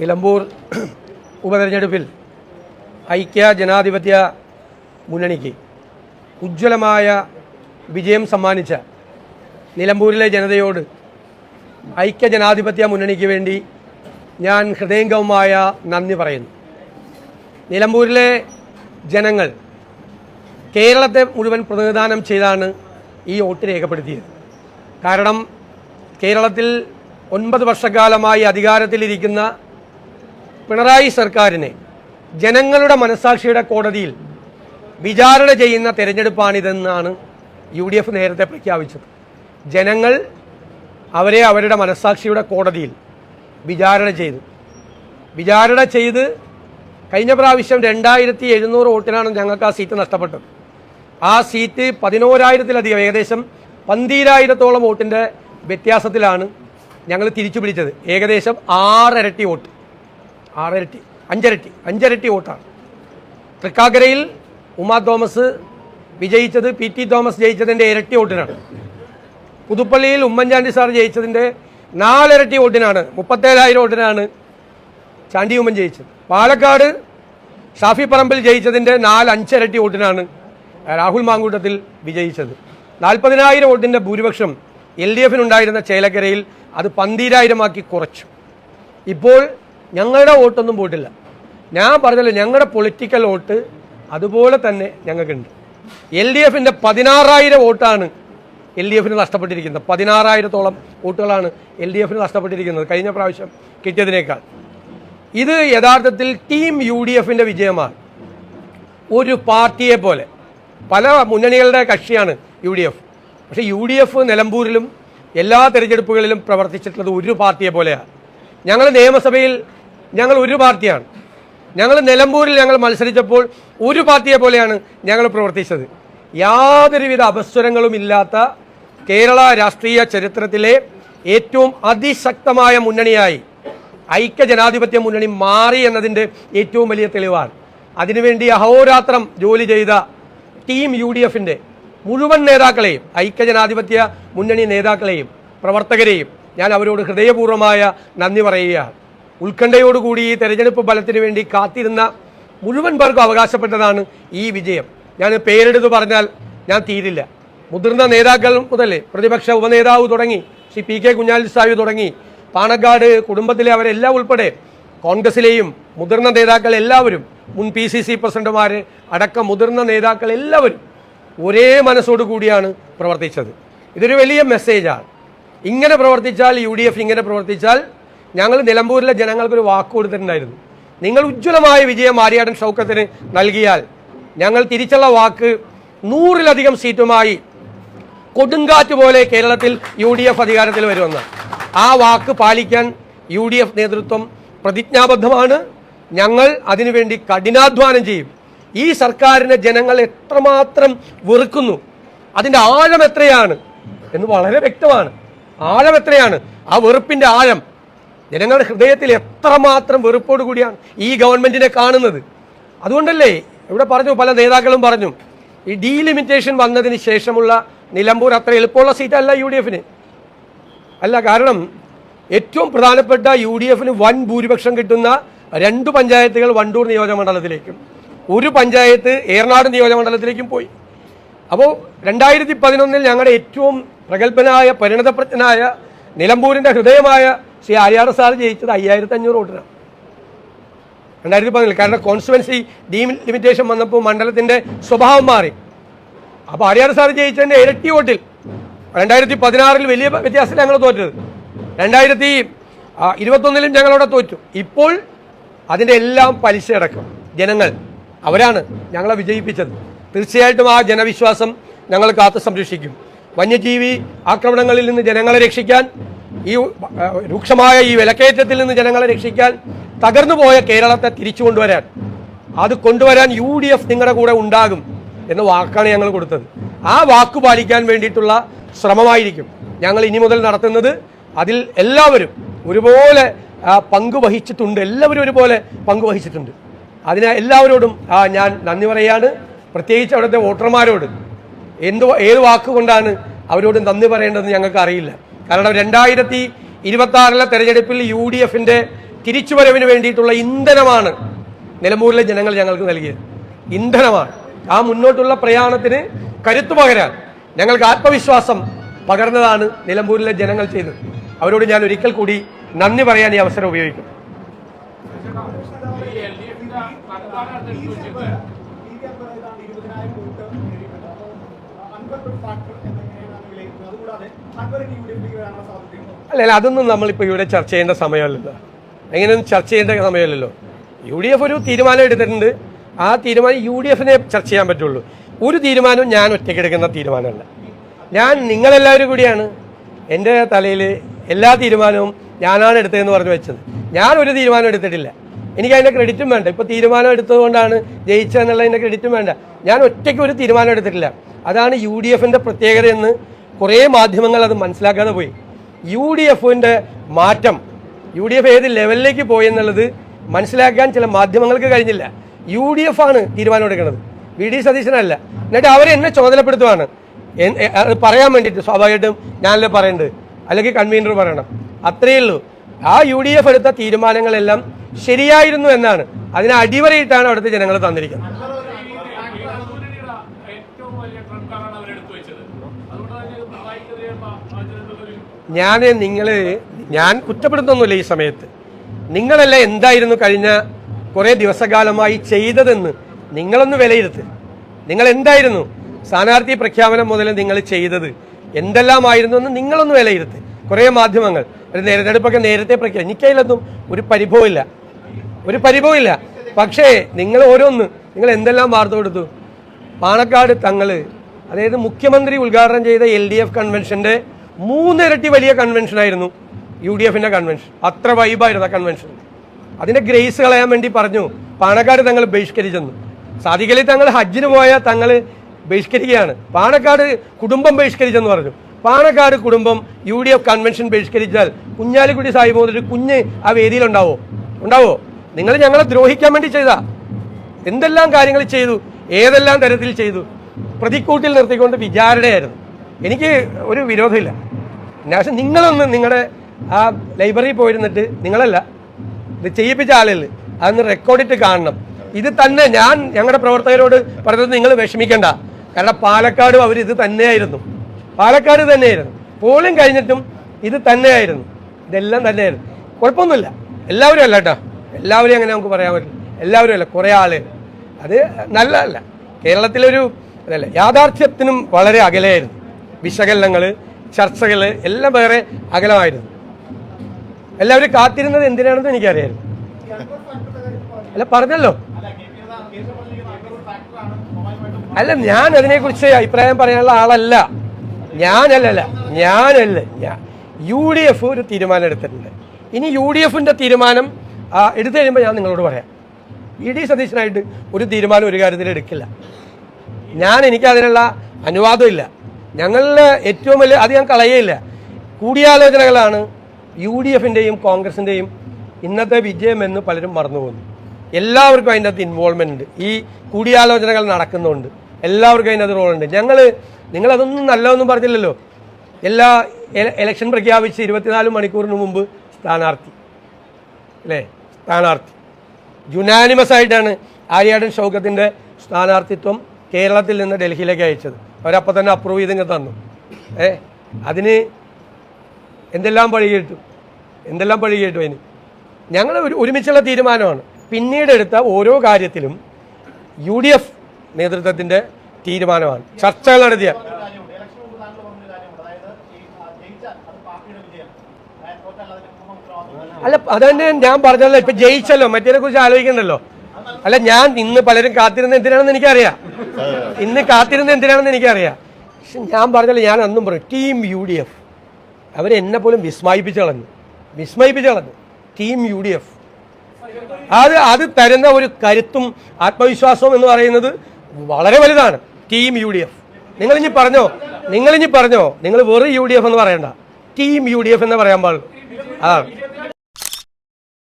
നിലമ്പൂർ ഉപതെരഞ്ഞെടുപ്പിൽ ഐക്യ ജനാധിപത്യ മുന്നണിക്ക് ഉജ്ജ്വലമായ വിജയം സമ്മാനിച്ച നിലമ്പൂരിലെ ജനതയോട് ഐക്യ ജനാധിപത്യ മുന്നണിക്ക് വേണ്ടി ഞാൻ ഹൃദയംഗവുമായ നന്ദി പറയുന്നു. നിലമ്പൂരിലെ ജനങ്ങൾ കേരളത്തെ മുഴുവൻ പ്രതിനിധാനം ചെയ്താണ് ഈ വോട്ട് രേഖപ്പെടുത്തിയത്. കാരണം കേരളത്തിൽ ഒൻപത് വർഷക്കാലമായി അധികാരത്തിലിരിക്കുന്ന പിണറായി സർക്കാരിനെ ജനങ്ങളുടെ മനസാക്ഷിയുടെ കോടതിയിൽ വിചാരണ ചെയ്യുന്ന തെരഞ്ഞെടുപ്പാണിതെന്നാണ് യു ഡി എഫ് നേരത്തെ പ്രഖ്യാപിച്ചത്. ജനങ്ങൾ അവരെ അവരുടെ മനസാക്ഷിയുടെ കോടതിയിൽ വിചാരണ ചെയ്തു. വിചാരണ ചെയ്ത് കഴിഞ്ഞ പ്രാവശ്യം രണ്ടായിരത്തി എഴുന്നൂറ് വോട്ടിനാണ് ഞങ്ങൾക്ക് ആ സീറ്റ് നഷ്ടപ്പെട്ടത്. ആ സീറ്റ് പതിനോരായിരത്തിലധികം ഏകദേശം പന്തീരായിരത്തോളം വോട്ടിന്റെ വ്യത്യാസത്തിലാണ് ഞങ്ങൾ തിരിച്ചു പിടിച്ചത് ഏകദേശം ആറരട്ടി വോട്ട്. ആറരട്ടി അഞ്ചരട്ടി അഞ്ചരട്ടി വോട്ടാണ്. തൃക്കാക്കരയിൽ ഉമാ തോമസ് വിജയിച്ചത് പി ടി തോമസ് ജയിച്ചതിന്റെ ഇരട്ടി വോട്ടിനാണ്. പുതുപ്പള്ളിയിൽ ഉമ്മൻചാണ്ടി സാർ ജയിച്ചതിന്റെ നാലിരട്ടി വോട്ടിനാണ് മുപ്പത്തേഴായിരം വോട്ടിനാണ് ചാണ്ടി ഉമ്മൻ ജയിച്ചത്. പാലക്കാട് ഷാഫി പറമ്പിൽ ജയിച്ചതിന്റെ നാല് അഞ്ചിരട്ടി വോട്ടിനാണ് രാഹുൽ മാങ്കൂട്ടത്തിൽ വിജയിച്ചത്. നാൽപ്പതിനായിരം വോട്ടിന്റെ ഭൂരിപക്ഷം എൽ ഡി എഫിനുണ്ടായിരുന്ന ചേലക്കരയിൽ അത് പന്തീരായിരമാക്കി കുറച്ചു. ഇപ്പോൾ ഞങ്ങളുടെ വോട്ടൊന്നും പോയിട്ടില്ല. ഞാൻ പറഞ്ഞല്ലോ ഞങ്ങളുടെ പൊളിറ്റിക്കൽ വോട്ട് അതുപോലെ തന്നെ ഞങ്ങൾക്കുണ്ട്. എൽ ഡി എഫിന്റെ പതിനാറായിരം വോട്ടാണ് എൽ ഡി എഫിന് നഷ്ടപ്പെട്ടിരിക്കുന്നത്. പതിനാറായിരത്തോളം വോട്ടുകളാണ് എൽ ഡി എഫിന് നഷ്ടപ്പെട്ടിരിക്കുന്നത് കഴിഞ്ഞ പ്രാവശ്യം കിട്ടിയതിനേക്കാൾ. ഇത് യഥാർത്ഥത്തിൽ ടീം യു ഡി എഫിന്റെ വിജയമാണ്. ഒരു പാർട്ടിയെ പോലെ. പല മുന്നണികളുടെ കക്ഷിയാണ് യു ഡി എഫ്. പക്ഷേ യു ഡി എഫ് നിലമ്പൂരിലും എല്ലാ തെരഞ്ഞെടുപ്പുകളിലും പ്രവർത്തിച്ചിട്ടുള്ളത് ഒരു പാർട്ടിയെ പോലെയാണ്. ഞങ്ങൾ നിയമസഭയിൽ ഞങ്ങൾ ഒരു പാർട്ടിയാണ്. ഞങ്ങൾ നിലമ്പൂരിൽ ഞങ്ങൾ മത്സരിച്ചപ്പോൾ ഒരു പാർട്ടിയെ പോലെയാണ് ഞങ്ങൾ പ്രവർത്തിച്ചത്. യാതൊരുവിധ അപസ്വരങ്ങളും ഇല്ലാത്ത കേരള രാഷ്ട്രീയ ചരിത്രത്തിലെ ഏറ്റവും അതിശക്തമായ മുന്നണിയായി ഐക്യ ജനാധിപത്യ മുന്നണി മാറി എന്നതിന്റെ ഏറ്റവും വലിയ തെളിവാണ്. അതിനുവേണ്ടി അഹോരാത്രം ജോലി ചെയ്ത ടീം യു ഡി എഫിന്റെ മുഴുവൻ നേതാക്കളെയും ഐക്യ ജനാധിപത്യ മുന്നണി നേതാക്കളെയും പ്രവർത്തകരെയും ഞാൻ അവരോട് ഹൃദയപൂർവമായ നന്ദി പറയുകയാണ്. ഉത്കണ്ഠയോടുകൂടി ഈ തെരഞ്ഞെടുപ്പ് ഫലത്തിന് വേണ്ടി കാത്തിരുന്ന മുഴുവൻ പേർക്കും അവകാശപ്പെട്ടതാണ് ഈ വിജയം. ഞാൻ പേരെടുത്ത് പറഞ്ഞാൽ ഞാൻ തീരില്ല. മുതിർന്ന നേതാക്കൾ മുതൽ പ്രതിപക്ഷ ഉപനേതാവ് തുടങ്ങി ശ്രീ പി കെ കുഞ്ഞാലി സാഹിബ് തുടങ്ങി പാണക്കാട് കുടുംബത്തിലെ അവരെല്ലാം ഉൾപ്പെടെ കോൺഗ്രസിലെയും മുതിർന്ന നേതാക്കൾ എല്ലാവരും മുൻ പി സി സി പ്രസിഡന്റുമാർ അടക്കം മുതിർന്ന നേതാക്കൾ എല്ലാവരും ഒരേ മനസ്സോടു കൂടിയാണ് പ്രവർത്തിച്ചത്. ഇതൊരു വലിയ മെസ്സേജാണ് ഇങ്ങനെ പ്രവർത്തിച്ചാൽ യു ഇങ്ങനെ പ്രവർത്തിച്ചാൽ ഞങ്ങൾ നിലമ്പൂരിലെ ജനങ്ങൾക്കൊരു വാക്ക് കൊടുത്തിട്ടുണ്ടായിരുന്നു. നിങ്ങൾ ഉജ്ജ്വലമായ വിജയം ആര്യാടൻ ഷൗക്കത്തിന് നൽകിയാൽ ഞങ്ങൾ തിരിച്ചുള്ള വാക്ക് നൂറിലധികം സീറ്റുമായി കൊടുങ്കാറ്റ് പോലെ കേരളത്തിൽ യു ഡി എഫ് അധികാരത്തിൽ വരുമെന്ന്. ആ വാക്ക് പാലിക്കാൻ യു ഡി എഫ് നേതൃത്വം പ്രതിജ്ഞാബദ്ധമാണ്. ഞങ്ങൾ അതിനുവേണ്ടി കഠിനാധ്വാനം ചെയ്യും. ഈ സർക്കാരിനെ ജനങ്ങൾ എത്രമാത്രം വെറുക്കുന്നു? അതിന്റെ ആഴം എത്രയാണ്? എന്ന് വളരെ വ്യക്തമാണ്. ആഴം എത്രയാണ്? ആ വെറുപ്പിന്റെ ആഴം. ജനങ്ങളുടെ ഹൃദയത്തിൽ എത്രമാത്രം വെറുപ്പോട് കൂടിയാണ് ഈ ഗവൺമെന്റിനെ കാണുന്നത്. അതുകൊണ്ടല്ലേ ഇവിടെ പറഞ്ഞു പല നേതാക്കളും പറഞ്ഞു ഈ ഡീലിമിറ്റേഷൻ വന്നതിന് ശേഷമുള്ള നിലമ്പൂർ അത്ര എളുപ്പമുള്ള സീറ്റല്ല യു ഡി എഫിന് അല്ല കാരണം ഏറ്റവും പ്രധാനപ്പെട്ട യു ഡി എഫിന് വൻ ഭൂരിപക്ഷം കിട്ടുന്ന രണ്ട് പഞ്ചായത്തുകൾ വണ്ടൂർ നിയോജകമണ്ഡലത്തിലേക്കും ഒരു പഞ്ചായത്ത് ഏറനാട് നിയോജകമണ്ഡലത്തിലേക്കും പോയി. അപ്പോൾ രണ്ടായിരത്തി പതിനൊന്നിൽ ഞങ്ങളുടെ ഏറ്റവും പ്രഗത്ഭനായ പരിണതപ്രജ്ഞനായ നിലമ്പൂരിന്റെ ഹൃദയമായ ശ്രീ ആര്യാട സാർ ജയിച്ചത് അയ്യായിരത്തി അഞ്ഞൂറ് വോട്ടിനാണ്. രണ്ടായിരത്തി പതിനേഴ് കാരണം കോൺസ്റ്റുവൻസി ഡീം ലിമിറ്റേഷൻ വന്നപ്പോൾ മണ്ഡലത്തിന്റെ സ്വഭാവം മാറി. അപ്പോൾ ആര്യാട സാർ ജയിച്ചതിന്റെ ഇരട്ടി വോട്ടിൽ. രണ്ടായിരത്തി പതിനാറിൽ വലിയ വ്യത്യാസത്തിൽ ഞങ്ങൾ തോറ്റത്. രണ്ടായിരത്തി ഇരുപത്തൊന്നിലും ഞങ്ങളവിടെ തോറ്റു. ഇപ്പോൾ അതിന്റെ എല്ലാം പലിശ അടക്കം. ജനങ്ങൾ അവരാണ് ഞങ്ങളെ വിജയിപ്പിച്ചത്. തീർച്ചയായിട്ടും ആ ജനവിശ്വാസം ഞങ്ങൾ കാത്തു സംരക്ഷിക്കും. വന്യജീവി ആക്രമണങ്ങളിൽ നിന്ന് ജനങ്ങളെ രക്ഷിക്കാൻ ഈ രൂക്ഷമായ ഈ വിലക്കയറ്റത്തിൽ നിന്ന് ജനങ്ങളെ രക്ഷിക്കാൻ തകർന്നു പോയ കേരളത്തെ തിരിച്ചു കൊണ്ടുവരാൻ. അത് കൊണ്ടുവരാൻ യു ഡി എഫ് നിങ്ങളുടെ കൂടെ ഉണ്ടാകും എന്ന വാക്കാണ് ഞങ്ങൾ കൊടുത്തത്. ആ വാക്ക് പാലിക്കാൻ വേണ്ടിയിട്ടുള്ള ശ്രമമായിരിക്കും ഞങ്ങൾ ഇനി മുതൽ നടത്തുന്നത്. അതിൽ എല്ലാവരും ഒരുപോലെ പങ്കുവഹിച്ചിട്ടുണ്ട്. പങ്ക് വഹിച്ചിട്ടുണ്ട് എല്ലാവരും ഒരുപോലെ പങ്കുവഹിച്ചിട്ടുണ്ട്. അതിന് എല്ലാവരോടും ഞാൻ നന്ദി പറയാണ്. പ്രത്യേകിച്ച് അവിടുത്തെ വോട്ടർമാരോട്. എന്ത് ഏത് വാക്കുകൊണ്ടാണ് അവരോട് നന്ദി പറയേണ്ടതെന്ന് ഞങ്ങൾക്ക് അറിയില്ല. കാരണം രണ്ടായിരത്തി ഇരുപത്തി തെരഞ്ഞെടുപ്പിൽ യു ഡി എഫിന്റെ തിരിച്ചുവരവിന് വേണ്ടിയിട്ടുള്ള ഇന്ധനമാണ് നിലമ്പൂരിലെ ജനങ്ങൾ ഞങ്ങൾക്ക് നൽകിയത്. ഇന്ധനമാണ്. ആ മുന്നോട്ടുള്ള പ്രയാണത്തിന് കരുത്തു പകരാൻ ഞങ്ങൾക്ക് ആത്മവിശ്വാസം പകർന്നതാണ് നിലമ്പൂരിലെ ജനങ്ങൾ ചെയ്തത്. അവരോട് ഞാൻ ഒരിക്കൽ കൂടി നന്ദി പറയാൻ ഈ അവസരം ഉപയോഗിക്കും അല്ല അല്ല അതൊന്നും നമ്മളിപ്പോൾ ഇവിടെ ചർച്ച ചെയ്യേണ്ട സമയമല്ലല്ലോ. എങ്ങനെയൊന്നും ചർച്ച ചെയ്യേണ്ട സമയമല്ലല്ലോ. യു ഡി എഫ് ഒരു തീരുമാനം എടുത്തിട്ടുണ്ട്. ആ തീരുമാനം യു ഡി എഫിനെ ചർച്ച ചെയ്യാൻ പറ്റുള്ളൂ. ഒരു തീരുമാനവും ഞാൻ ഒറ്റയ്ക്ക് ഒറ്റയ്ക്കെടുക്കുന്ന തീരുമാനമല്ല. ഞാൻ നിങ്ങളെല്ലാവരും കൂടിയാണ് എന്റെ തലയിൽ എല്ലാ തീരുമാനവും ഞാനാണ് എടുത്തതെന്ന് പറഞ്ഞു വെച്ചത്. ഞാൻ ഒരു തീരുമാനം എടുത്തിട്ടില്ല. എനിക്ക് അതിന്റെ ക്രെഡിറ്റും വേണ്ട. ഇപ്പോൾ തീരുമാനം എടുത്തതുകൊണ്ടാണ് ജയിച്ചതെന്നുള്ളതിന്റെ ക്രെഡിറ്റും വേണ്ട. ഞാൻ ഒറ്റയ്ക്ക് ഒരു തീരുമാനം എടുത്തിട്ടില്ല. അതാണ് യു ഡി എഫിന്റെ പ്രത്യേകതയെന്ന് കുറേ മാധ്യമങ്ങൾ അത് മനസ്സിലാക്കാതെ പോയി. യു ഡി എഫിന്റെ മാറ്റം. യു ഡി എഫ് ഏത് ലെവലിലേക്ക് പോയി എന്നുള്ളത് മനസ്സിലാക്കാൻ ചില മാധ്യമങ്ങൾക്ക് കഴിഞ്ഞില്ല. യു ഡി എഫ് ആണ് തീരുമാനം എടുക്കുന്നത് വി ഡി സതീശനല്ല. എന്നിട്ട് അവർ എന്നെ ചുമതലപ്പെടുത്തുവാണ്. അത് പറയാൻ വേണ്ടിയിട്ട് സ്വാഭാവികമായിട്ടും ഞാനല്ലേ പറയേണ്ടത്? അല്ലെങ്കിൽ കൺവീനർ പറയണം. അത്രയേ ഉള്ളൂ. ആ യു ഡി എഫ് എടുത്ത തീരുമാനങ്ങളെല്ലാം ശരിയായിരുന്നു എന്നാണ്. അതിനെ അടിവരയിട്ടാണ് അവിടുത്തെ ജനങ്ങൾ തന്നിരിക്കുന്നത് ഏറ്റവും വലിയ ട്രംപാണ് അവരെടുത്തു വെച്ചത് അതുകൊണ്ട് തന്നെ ഇത് പിണറായിക്കെതിരെയുള്ള ആചരണത്തിൽ ഞാൻ നിങ്ങൾ ഞാൻ കുറ്റപ്പെടുത്തൊന്നുമില്ല ഈ സമയത്ത്. നിങ്ങളല്ല എന്തായിരുന്നു കഴിഞ്ഞ കുറേ ദിവസകാലമായി ചെയ്തതെന്ന് നിങ്ങളൊന്ന് വിലയിരുത്ത്. നിങ്ങൾ എന്തായിരുന്നു സ്ഥാനാർത്ഥി പ്രഖ്യാപനം മുതൽ നിങ്ങൾ ചെയ്തത് എന്തെല്ലാമായിരുന്നു എന്ന് നിങ്ങളൊന്ന് വിലയിരുത്ത്. കുറേ മാധ്യമങ്ങൾ. ഒരു തെരഞ്ഞെടുപ്പൊക്കെ നേരത്തെ പ്രഖ്യാപിച്ചു എനിക്കതിലൊന്നും ഒരു പരിഭവമില്ല ഒരു പരിഭവമില്ല പക്ഷേ നിങ്ങൾ ഓരോന്ന് നിങ്ങൾ എന്തെല്ലാം വാർത്ത കൊടുത്തു? പാണക്കാട് തങ്ങൾ അതായത് മുഖ്യമന്ത്രി ഉദ്ഘാടനം ചെയ്ത എൽ ഡി എഫ് കൺവെൻഷന്റെ മൂന്നിരട്ടി വലിയ കൺവെൻഷനായിരുന്നു യു ഡി എഫിന്റെ കൺവെൻഷൻ അത്ര വൈബായിരുന്നു ആ കൺവെൻഷൻ അതിന്റെ ഗ്രേസ് കളയാൻ വേണ്ടി പറഞ്ഞു. പാണക്കാട് തങ്ങൾ ബഹിഷ്കരിച്ചെന്ന്. സാധിക്കലി തങ്ങൾ ഹജ്ജിന് പോയ തങ്ങൾ ബഹിഷ്കരിക്കുകയാണ്. പാണക്കാട് കുടുംബം ബഹിഷ്കരിച്ചെന്ന് പറഞ്ഞു. പാണക്കാട് കുടുംബം യു ഡി എഫ് കൺവെൻഷൻ ബഹിഷ്കരിച്ചാൽ കുഞ്ഞാലിക്കുട്ടി സാഹിബ് മുതൽ കുഞ്ഞ് ആ വേദിയിൽ ഉണ്ടാവോ? ഉണ്ടാവോ? നിങ്ങൾ ഞങ്ങളെ ദ്രോഹിക്കാൻ വേണ്ടി ചെയ്താ. എന്തെല്ലാം കാര്യങ്ങൾ ചെയ്തു? ഏതെല്ലാം തരത്തിൽ ചെയ്തു? പ്രതിക്കൂട്ടിൽ നിർത്തിക്കൊണ്ട് വിചാരണയായിരുന്നു. എനിക്ക് ഒരു വിരോധമില്ല. പക്ഷെ നിങ്ങളൊന്ന് നിങ്ങളുടെ ആ ലൈബ്രറി പോയിരുന്നിട്ട് നിങ്ങളല്ല ഇത് ചെയ്യിപ്പിച്ച ആളിൽ അതൊന്ന് റെക്കോർഡിട്ട് കാണണം. ഇത് തന്നെ ഞാൻ ഞങ്ങളുടെ പ്രവർത്തകരോട് പറഞ്ഞത് നിങ്ങൾ വിഷമിക്കണ്ട. കാരണം പാലക്കാടും അവർ ഇത് തന്നെയായിരുന്നു. പാലക്കാട് തന്നെയായിരുന്നു. പോളിംഗ് കഴിഞ്ഞിട്ടും ഇത് തന്നെയായിരുന്നു. ഇതെല്ലാം തന്നെയായിരുന്നു. കുഴപ്പമൊന്നുമില്ല. എല്ലാവരും അല്ല കേട്ടോ. എല്ലാവരും അങ്ങനെ നമുക്ക് പറയാൻ പറ്റില്ല. എല്ലാവരും അല്ല. കുറേ ആളുകൾ അത് നല്ലതല്ല. കേരളത്തിലൊരു അതല്ല യാഥാർത്ഥ്യത്തിനും വളരെ അകലെയായിരുന്നു. വിശകലനങ്ങൾ ചർച്ചകൾ എല്ലാം വേറെ അകലമായിരുന്നു. എല്ലാവരും കാത്തിരുന്നത് എന്തിനാണെന്ന് എനിക്കറിയായിരുന്നു. അല്ല പറഞ്ഞല്ലോ. അല്ല ഞാൻ അതിനെക്കുറിച്ച് അഭിപ്രായം പറയാനുള്ള ആളല്ല. ഞാനല്ലല്ല. ഞാനല്ല. ഞാൻ യു ഡി എഫ് ഒരു തീരുമാനം എടുത്തിട്ടുണ്ട്. ഇനി യു ഡി എഫിന്റെ തീരുമാനം എടുത്തു കഴിയുമ്പോൾ ഞാൻ നിങ്ങളോട് പറയാം. ഇ ഡി സതീശനായിട്ട് ഒരു തീരുമാനം ഒരു കാര്യത്തിൽ എടുക്കില്ല. ഞാൻ എനിക്ക് അതിനുള്ള അനുവാദമില്ല. ഞങ്ങളുടെ ഏറ്റവും വലിയ അത് ഞാൻ കളയേയില്ല. കൂടിയാലോചനകളാണ് യു ഡി എഫിന്റെയും കോൺഗ്രസിന്റെയും ഇന്നത്തെ വിജയമെന്ന് പലരും മറന്നു പോകുന്നു എല്ലാവർക്കും അതിന്റെ അകത്ത് ഇൻവോൾവ്മെന്റ് ഉണ്ട്. ഈ കൂടിയാലോചനകൾ നടക്കുന്നുണ്ട്. എല്ലാവർക്കും അതിന്റെ അകത്ത് റോളുണ്ട് ഞങ്ങൾ നിങ്ങളതൊന്നും നല്ലതൊന്നും പറഞ്ഞില്ലല്ലോ. എല്ലാ എലക്ഷൻ പ്രഖ്യാപിച്ച് ഇരുപത്തിനാല് മണിക്കൂറിന് മുമ്പ് സ്ഥാനാർത്ഥി. അല്ലേ? സ്ഥാനാർത്ഥി. യുനാനിമസ് ആയിട്ടാണ് ആര്യാടൻ ഷൗക്കത്തിന്റെ സ്ഥാനാർത്ഥിത്വം കേരളത്തിൽ നിന്ന് ഡൽഹിയിലേക്ക് അയച്ചത്. അവരപ്പോൾ തന്നെ അപ്രൂവ് ചെയ്തിങ്ങ് തന്നു. ഏ? അതിന് എന്തെല്ലാം പഴി കേട്ടു എന്തെല്ലാം പഴി കേട്ടു അതിന്? ഞങ്ങൾ ഒരു ഒരുമിച്ചുള്ള തീരുമാനമാണ്. പിന്നീട് എടുത്ത ഓരോ കാര്യത്തിലും യു ഡി എഫ് നേതൃത്വത്തിന്റെ തീരുമാനമാണ്. ചർച്ചകൾ നടത്തിയ അല്ല അതന്നെ ഞാൻ പറഞ്ഞല്ലോ ഇപ്പൊ ജയിച്ചല്ലോ മറ്റേനെ കുറിച്ച് ആലോചിക്കണ്ടല്ലോ. അല്ല ഞാൻ ഇന്ന് പലരും കാത്തിരുന്ന എന്തിനാണെന്ന് എനിക്കറിയാം. ഇന്ന് കാത്തിരുന്ന എന്തിനാണെന്ന് എനിക്കറിയാം. പക്ഷെ ഞാൻ പറഞ്ഞാൽ ഞാൻ അന്നും പറയും ടീം യു ഡി എഫ് അവരെന്നെ പോലും വിസ്മയിപ്പിച്ച് കളഞ്ഞു. വിസ്മയിപ്പിച്ച് കളഞ്ഞു. ടീം യു ഡി എഫ് അത് അത് തരുന്ന ഒരു കരുത്തും ആത്മവിശ്വാസവും എന്ന് പറയുന്നത് വളരെ വലുതാണ്. ടീം യു ഡി എഫ് നിങ്ങളിഞ്ഞി പറഞ്ഞോ? നിങ്ങളിഞ്ഞി പറഞ്ഞോ? നിങ്ങൾ വെറു യു ഡി എഫ് എന്ന് പറയണ്ട. ടീം യു ഡി എഫ് എന്ന് പറയാൻ പാടുള്ളൂ അതാണ്.